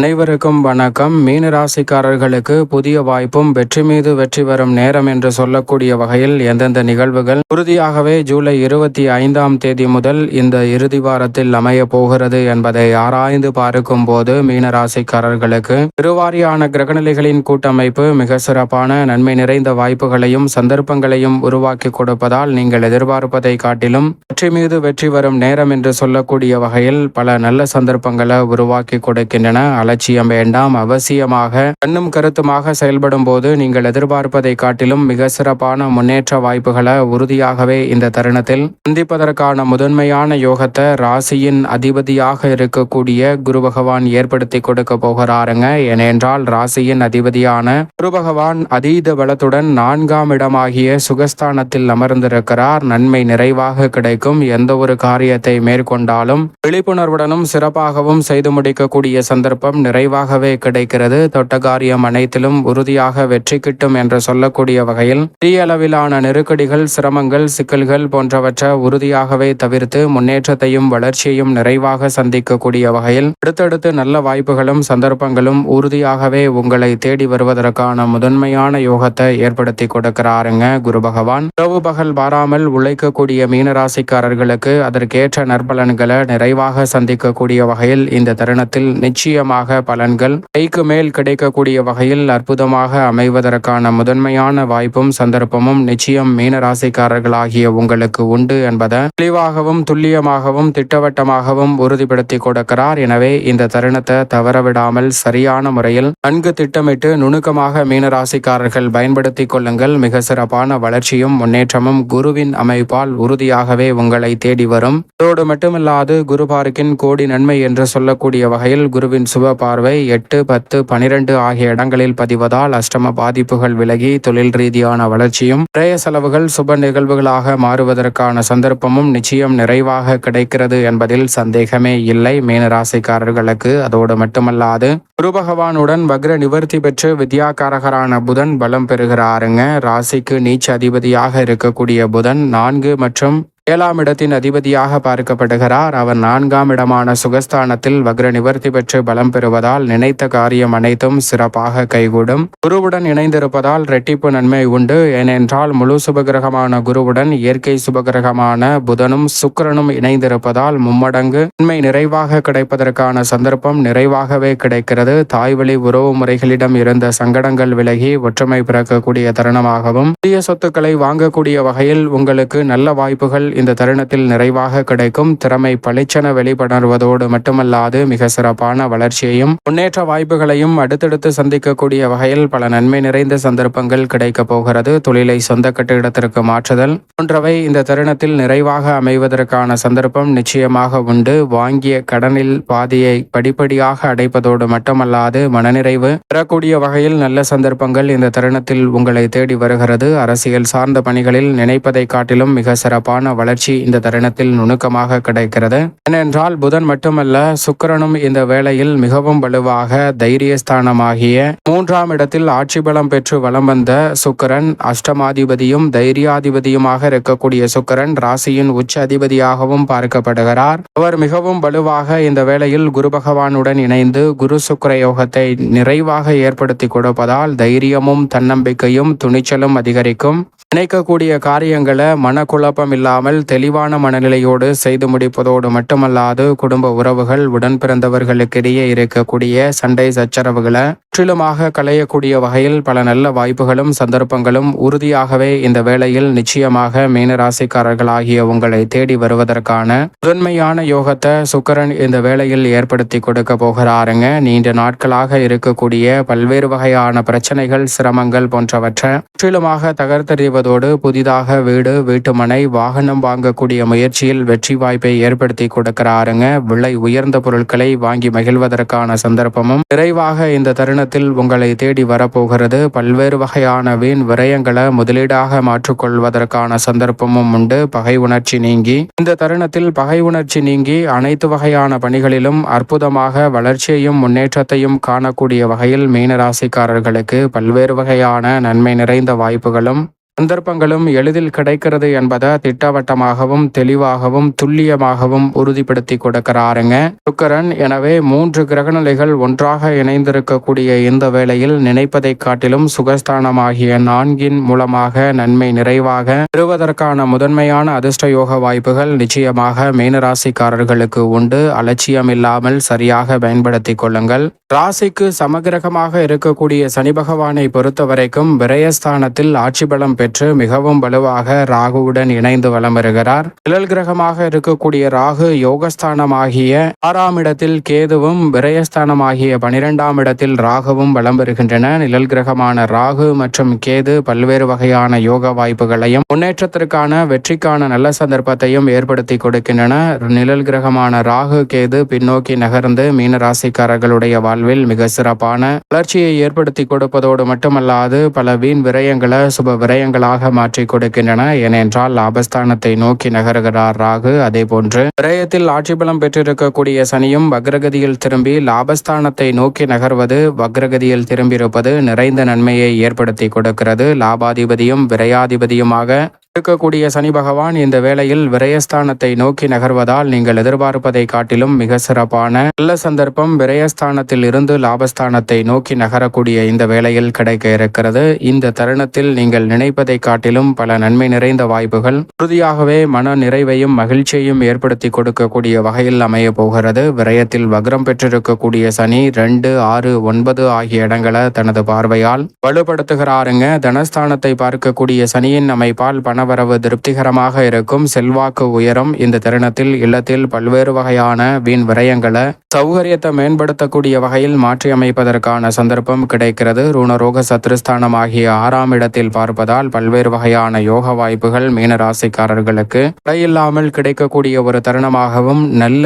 அனைவருக்கும் வணக்கம். மீன ராசிக்காரர்களுக்கு புதிய வாய்ப்பும் வெற்றி மீது வெற்றி வரும் நேரம் என்று சொல்லக்கூடிய வகையில் எந்தெந்த நிகழ்வுகள்? உறுதியாகவே ஜூலை இருபத்தி ஐந்தாம் தேதி முதல் இந்த இறுதி வாரத்தில் அமைய போகிறது என்பதை ஆராய்ந்து பார்க்கும் போது மீன ராசிக்காரர்களுக்கு திருவாரியான கிரகநிலைகளின் கூட்டமைப்பு மிக சிறப்பான நன்மை நிறைந்த வாய்ப்புகளையும் சந்தர்ப்பங்களையும் உருவாக்கி கொடுப்பதால் நீங்கள் எதிர்பார்ப்பதை காட்டிலும் வெற்றி மீது வெற்றி வரும் நேரம் என்று சொல்லக்கூடிய வகையில் பல நல்ல சந்தர்ப்பங்களை உருவாக்கி கொடுக்கின்றன. அலட்சியம் வேண்டாம் அவசியமாக கண்ணும் கருத்துமாக செயல்படும் போது நீங்கள் எதிர்பார்ப்பதை காட்டிலும் மிக சிறப்பான முன்னேற்ற வாய்ப்புகளை உறுதியாகவே இந்த தருணத்தில் சந்திப்பதற்கான முதன்மையான யோகத்தை ராசியின் அதிபதியாக இருக்கக்கூடிய குரு பகவான் ஏற்படுத்தி கொடுக்க போகிறாருங்க. ஏனென்றால் ராசியின் அதிபதியான குரு பகவான் அதீத பலத்துடன் நான்காம் இடமாகிய சுகஸ்தானத்தில் அமர்ந்திருக்கிறார். நன்மை நிறைவாக கிடைக்கும். எந்த ஒரு காரியத்தை மேற்கொண்டாலும் விழிப்புணர்வுடனும் சிறப்பாகவும் செய்து முடிக்கக்கூடிய சந்தர்ப்பம் நிறைவாகவே கிடைக்கிறது. தொட்ட காரியம் அனைத்திலும் உறுதியாக வெற்றி கிட்டும் என்று சொல்லக்கூடிய வகையில் பெரிய அளவிலான நெருக்கடிகள் சிரமங்கள் சிக்கல்கள் போன்றவற்றை உறுதியாகவே தவிர்த்து முன்னேற்றத்தையும் வளர்ச்சியையும் நிறைவாக சந்திக்கக்கூடிய வகையில் அடுத்தடுத்து நல்ல வாய்ப்புகளும் சந்தர்ப்பங்களும் உறுதியாகவே உங்களை தேடி வருவதற்கான முதன்மையான யோகத்தை ஏற்படுத்தி கொடுக்கிறாருங்க குரு பகவான். இரவு பகல் வாராமல் உழைக்கக்கூடிய மீனராசிக்காரர்களுக்கு அதற்கேற்ற நற்பலன்களை நிறைவாக சந்திக்கக்கூடிய வகையில் இந்த தருணத்தில் நிச்சயமாக பலன்கள் கைக்கு மேல் கிடைக்கக்கூடிய வகையில் அற்புதமாக அமைவதற்கான முதன்மையான வாய்ப்பும் சந்தர்ப்பமும் நிச்சயம் மீனராசிக்காரர்களாகிய உங்களுக்கு உண்டு என்பதை தெளிவாகவும் துல்லியமாகவும் திட்டவட்டமாகவும் உறுதிப்படுத்தி கொடுக்கிறார். எனவே இந்த தருணத்தை தவறவிடாமல் சரியான முறையில் நன்கு திட்டமிட்டு நுணுக்கமாக மீனராசிக்காரர்கள் பயன்படுத்திக் கொள்ளுங்கள். மிக சிறப்பான வளர்ச்சியும் முன்னேற்றமும் குருவின் அமைப்பால் உறுதியாகவே உங்களை தேடி வரும். அதோடு மட்டுமில்லாது குரு பார்க்கின் கோடி நன்மை என்று சொல்லக்கூடிய வகையில் குருவின் சுப பார்வை எட்டு பத்து பனிரெண்டு ஆகிய இடங்களில் பதிவதால் அஷ்டம பாதிப்புகள் விலகி தொழில் ரீதியான வளர்ச்சியும் விரய செலவுகள் சுப நிகழ்வுகளாக மாறுவதற்கான சந்தர்ப்பமும் நிச்சயம் நிறைவாக கிடைக்கிறது என்பதில் சந்தேகமே இல்லை. மீனராசிக்காரர்களுக்கு அதோடு மட்டுமல்லாது குரு பகவானுடன் வக்ர நிவர்த்தி பெற்று வித்யாகாரகரான புதன் பலம் பெறுகிறாருங்க. ராசிக்கு நீச்ச அதிபதியாக இருக்கக்கூடிய புதன் நான்கு மற்றும் ஏழாம் இடத்தின் அதிபதியாக பார்க்கப்படுகிறார். அவர் நான்காம் இடமான சுகஸ்தானத்தில் வக்ர நிவர்த்தி பெற்று பலம் பெறுவதால் நினைத்த காரியம் அனைத்தும் சிறப்பாக கைகூடும். குருவுடன் இணைந்திருப்பதால் ரெட்டிப்பு நன்மை உண்டு. ஏனென்றால் முழு சுபகிரகமான குருவுடன் இயற்கை சுபகிரகமான புதனும் சுக்கிரனும் இணைந்திருப்பதால் மும்மடங்கு நன்மை நிறைவாக கிடைப்பதற்கான சந்தர்ப்பம் நிறைவாகவே கிடைக்கிறது. தாய்வழி உறவு முறைகளிடம் இருந்த சங்கடங்கள் விலகி ஒற்றுமை பிறக்கக்கூடிய தருணமாகவும் புதிய சொத்துக்களை வாங்கக்கூடிய வகையில் உங்களுக்கு நல்ல வாய்ப்புகள் இந்த தருணத்தில் நிறைவாக கிடைக்கும். திறமை பளிச்சென வெளிப்படுவதோடு மட்டுமல்லாது மிக சிறப்பான வளர்ச்சியையும் முன்னேற்ற வாய்ப்புகளையும் அடுத்தடுத்து சந்திக்கக்கூடிய வகையில் பல நன்மை நிறைந்த சந்தர்ப்பங்கள் கிடைக்கப் போகிறது. தொழிலை சொந்த கட்டிடத்திற்கு மாற்றுதல் போன்றவை இந்த தருணத்தில் நிறைவாக அமைவதற்கான சந்தர்ப்பம் நிச்சயமாக உண்டு. வாங்கிய கடனில் பாதியை படிப்படியாக அடைப்பதோடு மட்டுமல்லாது மனநிறைவு பெறக்கூடிய வகையில் நல்ல சந்தர்ப்பங்கள் இந்த தருணத்தில் உங்களை தேடி வருகிறது. அரசியல் சார்ந்த பணிகளில் நினைப்பதை காட்டிலும் மிக சிறப்பான வளர்ச்சி இந்த தருணத்தில் நுணுக்கமாக கிடைக்கிறது. ஏனென்றால் புதன் மட்டுமல்ல சுக்கிரனும் இந்த வேளையில் மிகவும் வலுவாக தைரியஸ்தானமாகிய மூன்றாம் இடத்தில் ஆட்சி பலம் பெற்று வலம் வந்த சுக்கிரன் அஷ்டமாதிபதியும் தைரியாதிபதியுமாக இருக்கக்கூடிய சுக்கரன் ராசியின் உச்ச அதிபதியாகவும் பார்க்கப்படுகிறார். அவர் மிகவும் வலுவாக இந்த வேளையில் குரு பகவானுடன் இணைந்து குரு சுக்கர யோகத்தை நிறைவாக ஏற்படுத்தி கொடுப்பதால் தைரியமும் தன்னம்பிக்கையும் துணிச்சலும் அதிகரிக்கும். நினைக்கக்கூடிய காரியங்களை மனக்குழப்பம் இல்லாமல் தெளிவான மனநிலையோடு செய்து முடிப்பதோடு மட்டுமல்லாது குடும்ப உறவுகள் உடன் பிறந்தவர்களுக்கிடையே இருக்கக்கூடிய சண்டை சச்சரவுகளை முற்றிலுமாக களையக்கூடிய வகையில் பல நல்ல வாய்ப்புகளும் சந்தர்ப்பங்களும் உறுதியாகவே இந்த வேளையில் நிச்சயமாக மீனராசிக்காரர்களாகிய உங்களை தேடி வருவதற்கான முதன்மையான யோகத்தை சுக்கரன் இந்த வேளையில் ஏற்படுத்தி கொடுக்க போகிறாருங்க. நீண்ட நாட்களாக இருக்கக்கூடிய பல்வேறு வகையான பிரச்சனைகள் சிரமங்கள் போன்றவற்றை முற்றிலுமாக தகர்த்தெறிவதோடு புதிதாக வீடு வீட்டுமனை வாகனம் வாங்கக்கூடிய முயற்சியில் வெற்றி வாய்ப்பை ஏற்படுத்தி கொடுக்கிறாருங்க. விலை உயர்ந்த பொருட்களை வாங்கி மகிழ்வதற்கான சந்தர்ப்பமும் நிறைவாக இந்த தருணத்தில் உங்களை தேடி வரப்போகிறது. பல்வேறு வகையான வீண் விரயங்களை முதலீடாக மாற்றிக்கொள்வதற்கான சந்தர்ப்பமும் உண்டு. பகை உணர்ச்சி நீங்கி இந்த தருணத்தில் பகை உணர்ச்சி நீங்கி அனைத்து வகையான பணிகளிலும் அற்புதமாக வளர்ச்சியையும் முன்னேற்றத்தையும் காணக்கூடிய வகையில் மீனராசிக்காரர்களுக்கு பல்வேறு வகையான நன்மை நிறைந்த வாய்ப்புகளும் சந்தர்ப்பங்களும் எளிதில் கிடைக்கிறது என்பதை திட்டவட்டமாகவும் தெளிவாகவும் துல்லியமாகவும் உறுதிப்படுத்தி கொடுக்கிறாருங்க. சுக்கரன் எனவே மூன்று கிரகநிலைகள் ஒன்றாக இணைந்திருக்கக்கூடிய இந்த வேளையில் நினைப்பதை காட்டிலும் சுகஸ்தானமாகிய நான்கின் மூலமாக நன்மை நிறைவாக பெறுவதற்கான முதன்மையான அதிர்ஷ்ட யோக வாய்ப்புகள் நிச்சயமாக மீனராசிக்காரர்களுக்கு உண்டு. அலட்சியம் இல்லாமல் சரியாக பயன்படுத்திக் கொள்ளுங்கள். ராசிக்கு சமகிரகமாக இருக்கக்கூடிய சனி பகவானை பொறுத்தவரைக்கும் விரயஸ்தானத்தில் ஆட்சி பலம் பெற்று மிகவும் வலுவாக ராகுவுடன் இணைந்து வலம் வருகிறார் நிழல் கிரகமாக இருக்கக்கூடிய ராகு யோகஸ்தானமாகிய ஆறாம் இடத்தில் கேதுவும் விரயஸ்தானமாகிய பனிரெண்டாம் இடத்தில் ராகுவும் வலம் வருகின்றன நிழல் கிரகமான ராகு மற்றும் கேது பல்வேறு வகையான யோக வாய்ப்புகளையும் முன்னேற்றத்திற்கான வெற்றிக்கான நல்ல சந்தர்ப்பத்தையும் ஏற்படுத்தி கொடுக்கின்றன. நிழல் கிரகமான ராகு கேது பின்னோக்கி நகர்ந்து மீன ராசிக்காரர்களுடைய வாழ்வில் மிக சிறப்பான வளர்ச்சியை ஏற்படுத்தி கொடுப்பதோடு மட்டுமல்லாது பல வீண் விரயங்களை சுப விரயங்களாக மாற்றி கொடுக்கின்றன. ஏனென்றால் லாபஸ்தானத்தை நோக்கி நகர்கிறார் ராகு. அதே போன்று விரயத்தில் ஆட்சி பலம் பெற்றிருக்கக்கூடிய சனியும் வக்ரகதியில் திரும்பி லாபஸ்தானத்தை நோக்கி நகர்வது வக்ரகதியில் திரும்பியிருப்பது நிறைந்த நன்மையை ஏற்படுத்தி கொடுக்கிறது. லாபாதிபதியும் விரயாதிபதியுமாக இருக்கக்கூடிய சனி பகவான் இந்த வேளையில் விரயஸ்தானத்தை நோக்கி நகர்வதால் நீங்கள் எதிர்பார்ப்பதை காட்டிலும் மிக சிறப்பான நல்ல சந்தர்ப்பம் விரயஸ்தானத்தில் இருந்து லாபஸ்தானத்தை நோக்கி நகரக்கூடிய இந்த வேளையில் கிடைக்க இருக்கிறது. இந்த தருணத்தில் நீங்கள் நினைப்பதை காட்டிலும் பல நன்மை நிறைந்த வாய்ப்புகள் உறுதியாகவே மன நிறைவையும் மகிழ்ச்சியையும் ஏற்படுத்தி கொடுக்கக்கூடிய வகையில் அமைய போகிறது. விரயத்தில் வக்ரம் பெற்றிருக்கக்கூடிய சனி ரெண்டு ஆறு ஒன்பது ஆகிய இடங்களை தனது பார்வையால் வலுப்படுத்துகிறாருங்க. தனஸ்தானத்தை பார்க்கக்கூடிய சனியின் அமைப்பால் பணவரவு திருப்திகரமாக இருக்கும் செல்வாக்கு உயரும். இந்த தருணத்தில் இல்லத்தில் பல்வேறு வகையான வீண் விரயங்களை சௌகரியத்தை மேம்படுத்தக்கூடிய வகையில் மாற்றியமைப்பதற்கான சந்தர்ப்பம் கிடைக்கிறது. ருணரோக சத்ருஸ்தானம் ஆகிய ஆறாம் இடத்தில் பார்ப்பதால் பல்வேறு வகையான யோக வாய்ப்புகள் மீன ராசிக்காரர்களுக்கு தடையில்லாமல் கிடைக்கக்கூடிய ஒரு தருணமாகவும் நல்ல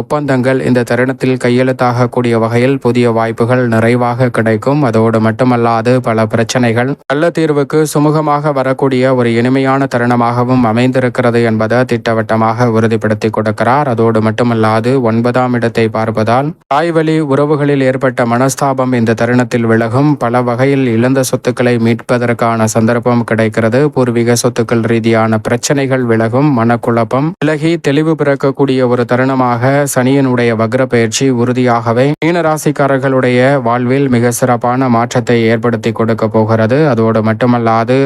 ஒப்பந்தங்கள் இந்த தருணத்தில் கையெழுத்தாகக்கூடிய வகையில் புதிய வாய்ப்புகள் நிறைவாக கிடைக்கும். அதோடு மட்டுமல்லாது பல பிரச்சனைகள் நல்ல தீர்வுக்கு சுமூகமாக வரக்கூடிய ஒரு இனிமையான தருணமாகவும் அமைந்திருக்கிறது என்பதை திட்டவட்டமாக உறுதிப்படுத்தி கொடுக்கிறார். அதோடு மட்டுமல்லாது ஒன்பதாம் இடத்தை பார்ப்பதால் தாய்வழி உறவுகளில் ஏற்பட்ட மனஸ்தாபம் இந்த தருணத்தில் விலகும். பல வகையில் இழந்த சொத்துக்களை மீட்பதற்கான சந்தர்ப்பம் கிடைக்கிறது. பூர்வீக சொத்துக்கள் ரீதியான பிரச்சனைகள் விலகும். மனக்குழப்பம் விலகி தெளிவு பிறக்கக்கூடிய ஒரு தருணமாக சனியனுடைய வக்ர பயிற்சி உறுதியாகவே மீனராசிக்காரர்களுடைய வாழ்வில் மிக சிறப்பான மாற்றத்தை ஏற்படுத்தி கொடுக்க போகிறது. அதோடு மட்டுமல்லாது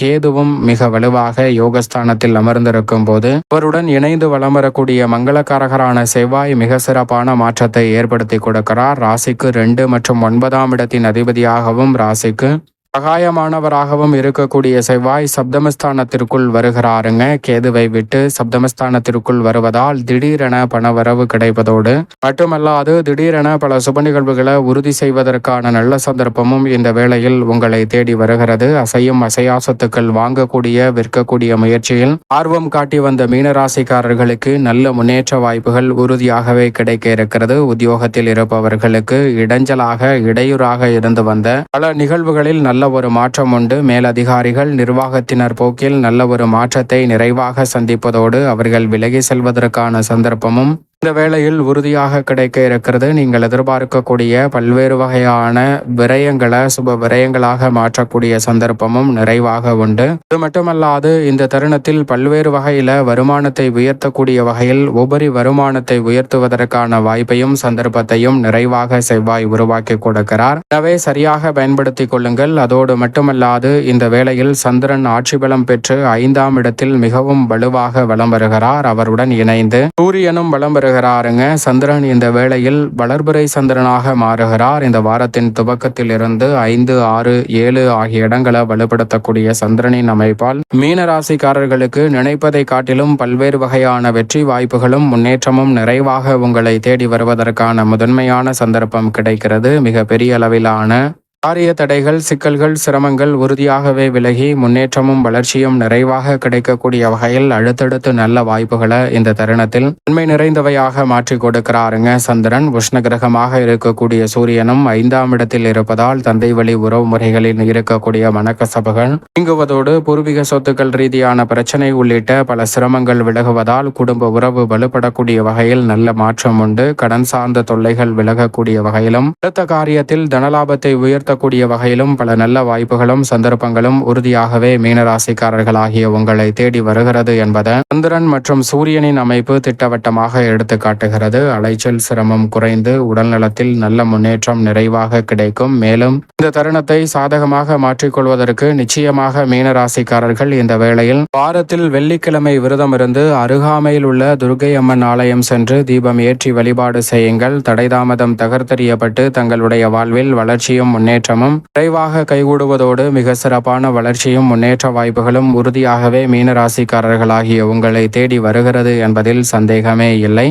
கேதுவும் மிக வலுவாக யோகஸ்தானத்தில் அமர்ந்திருக்கும் போது அவருடன் இணைந்து வளம் வரக்கூடிய மங்களக்காரகரான செவ்வாய் மிக சிறப்பான மாற்றத்தை ஏற்படுத்தி கொடுக்கிறார். ராசிக்கு ரெண்டு மற்றும் ஒன்பதாம் இடத்தின் அதிபதியாகவும் ராசிக்கு சகாயமானவராகவும் இருக்கக்கூடிய செவ்வாய் சப்தமஸ்தானத்திற்குள் வருகிறாருங்க. கேதுவை விட்டு சப்தமஸ்தானத்திற்குள் வருவதால் திடீரென பணவரவு கிடைப்பதோடு மட்டுமல்லாது திடீரென பல சுப நிகழ்வுகளை உறுதி செய்வதற்கான நல்ல சந்தர்ப்பமும் இந்த வேளையில் உங்களை தேடி வருகிறது. அசையும் அசையா சொத்துக்கள் வாங்கக்கூடிய விற்கக்கூடிய முயற்சியில் ஆர்வம் காட்டி வந்த மீனராசிக்காரர்களுக்கு நல்ல முன்னேற்ற வாய்ப்புகள் உறுதியாகவே கிடைக்க இருக்கிறது. உத்தியோகத்தில் இருப்பவர்களுக்கு இடைஞ்சலாக இடையூறாக இருந்து வந்த பல நிகழ்வுகளில் நல்ல ஒரு மாற்றம் உண்டு. மேலதிகாரிகள் நிர்வாகத்தினர் போக்கில் நல்ல ஒரு மாற்றத்தை நிறைவாக சந்திப்பதோடு அவர்கள் விலகி செல்வதற்கான சந்தர்ப்பமும் இந்த வேளையில் உறுதியாக கிடைக்க இருக்கிறது நீங்கள் எதிர்பார்க்கக்கூடிய பல்வேறு வகையான விரயங்களை சுப விரயங்களாக மாற்றக்கூடிய சந்தர்ப்பமும் நிறைவாக உண்டு. இது மட்டுமல்லாது இந்த தருணத்தில் பல்வேறு வகையில வருமானத்தை உயர்த்தக்கூடிய வகையில் உபரி வருமானத்தை உயர்த்துவதற்கான வாய்ப்பையும் சந்தர்ப்பத்தையும் நிறைவாக செவ்வாய் உருவாக்கி கொடுக்கிறார். எனவே சரியாக பயன்படுத்திக் கொள்ளுங்கள். அதோடு மட்டுமல்லாது இந்த வேளையில் சந்திரன் ஆட்சி பலம் பெற்று ஐந்தாம் இடத்தில் மிகவும் வலுவாக வலம் வருகிறார். அவருடன் இணைந்து சூரியனும் வலம் வருகிறார். மாறுகிறாருங்க. சந்திரன் இந்த வேளையில் வளர்பிறை சந்திரனாக மாறுகிறார். இந்த வாரத்தின் துவக்கத்தில் இருந்து ஐந்து ஆறு ஏழு ஆகிய இடங்களை வலுப்படுத்தக்கூடிய சந்திரனின் அமைப்பால் மீன ராசிக்காரர்களுக்கு நினைப்பதை காட்டிலும் பல்வேறு வகையான வெற்றி வாய்ப்புகளும் முன்னேற்றமும் நிறைவாக உங்களை தேடி வருவதற்கான முதன்மையான சந்தர்ப்பம் கிடைக்கிறது. மிக பெரிய அளவிலான காரிய தடைகள் சிக்கல்கள் சிரமங்கள் உறுதியாகவே விலகி முன்னேற்றமும் வளர்ச்சியும் நிறைவாக கிடைக்கக்கூடிய வகையில் அடுத்தடுத்து நல்ல வாய்ப்புகளை இந்த தருணத்தில் உண்மை நிறைந்தவையாக மாற்றி கொடுக்கிறாருங்க சந்திரன். உஷ்ண கிரகமாக இருக்கக்கூடிய சூரியனும் ஐந்தாம் இடத்தில் இருப்பதால் தந்தை வழி உறவு முறைகளில் இருக்கக்கூடிய மனக்கசபுகள் நீங்குவதோடு பூர்வீக சொத்துக்கள் ரீதியான பிரச்சனை உள்ளிட்ட பல சிரமங்கள் விலகுவதால் குடும்ப உறவு வலுப்படக்கூடிய வகையில் நல்ல மாற்றம் உண்டு. கடன் சார்ந்த தொல்லைகள் விலகக்கூடிய வகையிலும் அடுத்த காரியத்தில் தனலாபத்தை உயர்த்த உயர்த்தக்கூடிய வகையிலும் பல நல்ல வாய்ப்புகளும் சந்தர்ப்பங்களும் உறுதியாகவே மீனராசிக்காரர்கள் ஆகிய உங்களை தேடி வருகிறது என்பதை சந்திரன் மற்றும் சூரியனின் அமைப்பு திட்டவட்டமாக எடுத்து காட்டுகிறது. அலைச்சல் சிரமம் குறைந்து உடல்நலத்தில் நல்ல முன்னேற்றம் நிறைவாக கிடைக்கும். மேலும் இந்த தருணத்தை சாதகமாக மாற்றிக்கொள்வதற்கு நிச்சயமாக மீனராசிக்காரர்கள் இந்த வேளையில் வாரத்தில் வெள்ளிக்கிழமை விரதம் இருந்து அருகாமையில் உள்ள துர்கை அம்மன் ஆலயம் சென்று தீபம் ஏற்றி வழிபாடு செய்யுங்கள். தடைதாமதம் தகர்த்தெறியப்பட்டு தங்களுடைய வாழ்வில் வளர்ச்சியும் முன்னேற்றம் முன்னேற்றமும் விரைவாக கைகூடுவதோடு மிக சிறப்பான வளர்ச்சியும் முன்னேற்ற வாய்ப்புகளும் உறுதியாகவே மீனராசிக்காரர்களாகிய உங்களை தேடி வருகிறது என்பதில் சந்தேகமே இல்லை.